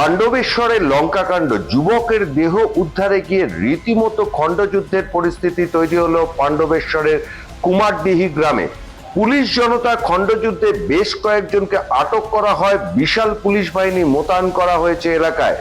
পাণ্ডবেশ্বরের লঙ্কাকাণ্ড, যুবকের দেহ উদ্ধারে গিয়ে রীতিমতো খণ্ডযুদ্ধের পরিস্থিতি তৈরি হলো পাণ্ডবেশ্বরের কুমারডিহি গ্রামে। পুলিশ জনতা খণ্ডযুদ্ধে বেশ কয়েকজনকে আটক করা হয়, বিশাল পুলিশ বাহিনী মোতায়েন করা হয়েছে এলাকায়।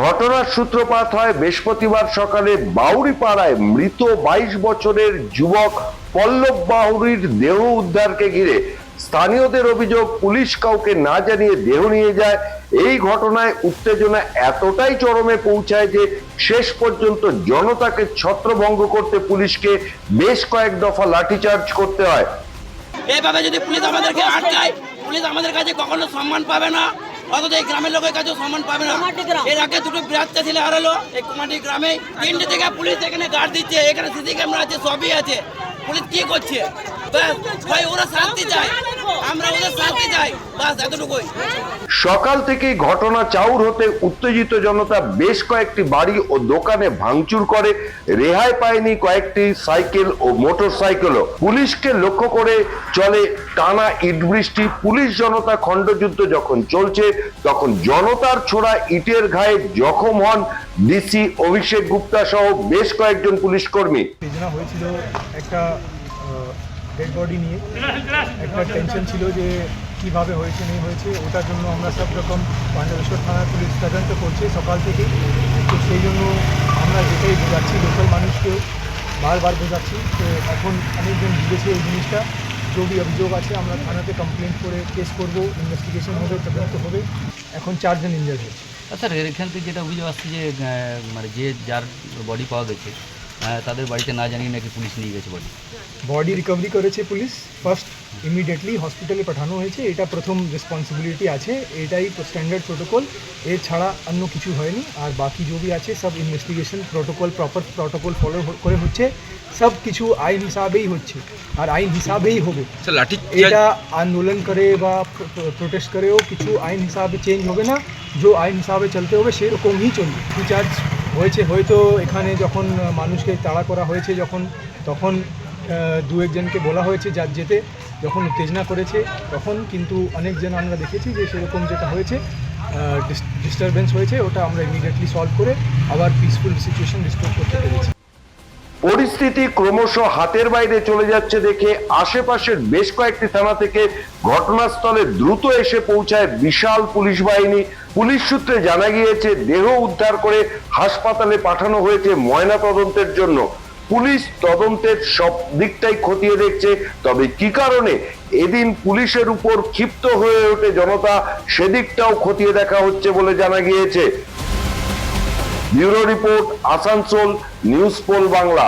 ঘটনার সূত্রপাত হয় বৃহস্পতিবার সকালে বাউরিপাড়ায় মৃত বাইশ বছরের যুবক পল্লব বাউরির দেহ উদ্ধারকে ঘিরে স্থানীয়দের অভিযোগ পুলিশ কাউকে না জানিয়ে দেহ নিয়ে যায়। এই ঘটনায় উত্তেজনা এতটাই চরমে পৌঁছায় যে শেষ পর্যন্ত জনতাকে ছত্রভঙ্গ করতে পুলিশকে বেশ কয়েক দফা লাঠিচার্জ করতে হয়। এইভাবে যদি পুলিশ আমাদেরকে আটকায় পুলিশ আমাদের কাছে কখনো সম্মান পাবে না। অথচ এই গ্রামের লোকের কাছেও সম্মান পাবে না। এর আগে দুটো বৃহত্তা ছেলে হারালো এই কুমাটি গ্রামে। তিনটে থেকে পুলিশ এখানে গার্ড দিচ্ছে এখানে সিসি ক্যামেরা আছে সবই আছে। পুলিশ কি করছে? ভাই ওরা শান্তি চায়। আমরা ওদের শান্তি চাই। বাস এতটুকুই। সকাল থেকেই ঘটনা চাউর হতে উত্তেজিত জনতা বেশ কয়েকটি বাড়ি ও দোকানে ভাঙচুর করে। রেহাই পায়নি কয়েকটি সাইকেল ও মোটর সাইকেলও পুলিশকে লক্ষ্য করে চলে টানা ইট বৃষ্টি পুলিশ জনতা খণ্ডযুদ্ধ যখন চলছে তখন জনতার ছোড়া ইটের ঘায়ে জখম হন ডিসি অভিষেক গুপ্তা সহ বেশ কয়েকজন পুলিশ কর্মী। হয়েছিল একটা ডেড বডি নিয়ে একটা টেনশন ছিল যে কীভাবে হয়েছে, নেই হয়েছে, ওটার জন্য আমরা সব রকম পাণ্ডবেশ্বর থানার পুলিশ তদন্ত করছে সকাল থেকে তো সেই জন্য আমরা যেটাই বোঝাচ্ছি লোকাল মানুষকেও বারবার বোঝাচ্ছি তো এখন অনেকজন বুঝেছে এই জিনিসটা। भी অভিযোগ আছে, আমরা থানাতে কমপ্লেন করে কেস করব ইনভেস্টিগেশন হবে, তদন্ত হবে। এখন চারজন ইনজার্ড হয়েছে। স্যার এখান থেকে যেটা অভিযোগ আসছে যে মানে যে যার বডি পাওয়া গেছে তাদের বাড়িতে না জানিয়ে নাকি পুলিশ নিয়ে গেছে বডি বডি রিকভারি করেছে পুলিশ। ফার্স্ট ইমিডিয়েটলি হসপিটালে পাঠানো হয়েছে। এটা প্রথম রেসপন্সিবিলিটি আছে। এটাই স্ট্যান্ডার্ড প্রোটোকল এর ছাড়া অন্য কিছু হয়নি। আর বাকি जो भी আছে সব investigation protocol proper protocol follow করে হচ্ছে। সব কিছু আইন হিসাবেই হচ্ছে। আর আইন হিসাবেই হবে। এটা আন্দোলন করে বা প্রোটেস্ট করেও কিছু আইন হিসাবে চেঞ্জ হবে না। যে আইন হিসাবে চলতে হবে সেরকমই চলবে। রিচার্জ হয়েছে। হয়তো এখানে যখন মানুষকে তাড়া করা হয়েছে যখন, তখন দু একজনকে বলা হয়েছে যার যেতে, যখন উত্তেজনা করেছে, তখন কিন্তু অনেকজন আমরা দেখেছি যে সেরকম যেটা হয়েছে ডিস্টারবেন্স হয়েছে, ওটা আমরা ইমিডিয়েটলি সলভ করে আবার পিসফুল সিচুয়েশন রিস্টোর করতে পেরেছি। পরিস্থিতি ক্রমশ হাতের বাইরে চলে যাচ্ছে দেখে আশেপাশের বেশ কয়েকটি থানা থেকে ঘটনাস্থলে দ্রুত এসে পৌঁছায় বিশাল পুলিশ বাহিনী। পুলিশ সূত্রে জানা গিয়েছে, দেহ উদ্ধার করে হাসপাতালে পাঠানো হয়েছে ময়না তদন্তের জন্য। পুলিশ তদন্তের সব দিকটাই খতিয়ে দেখছে, তবে কি কারণে এদিন পুলিশের উপর ক্ষিপ্ত হয়ে ওঠে জনতা, সেদিকটাও খতিয়ে দেখা হচ্ছে বলে জানা গিয়েছে। Bureau report Asansol news pole Bangla.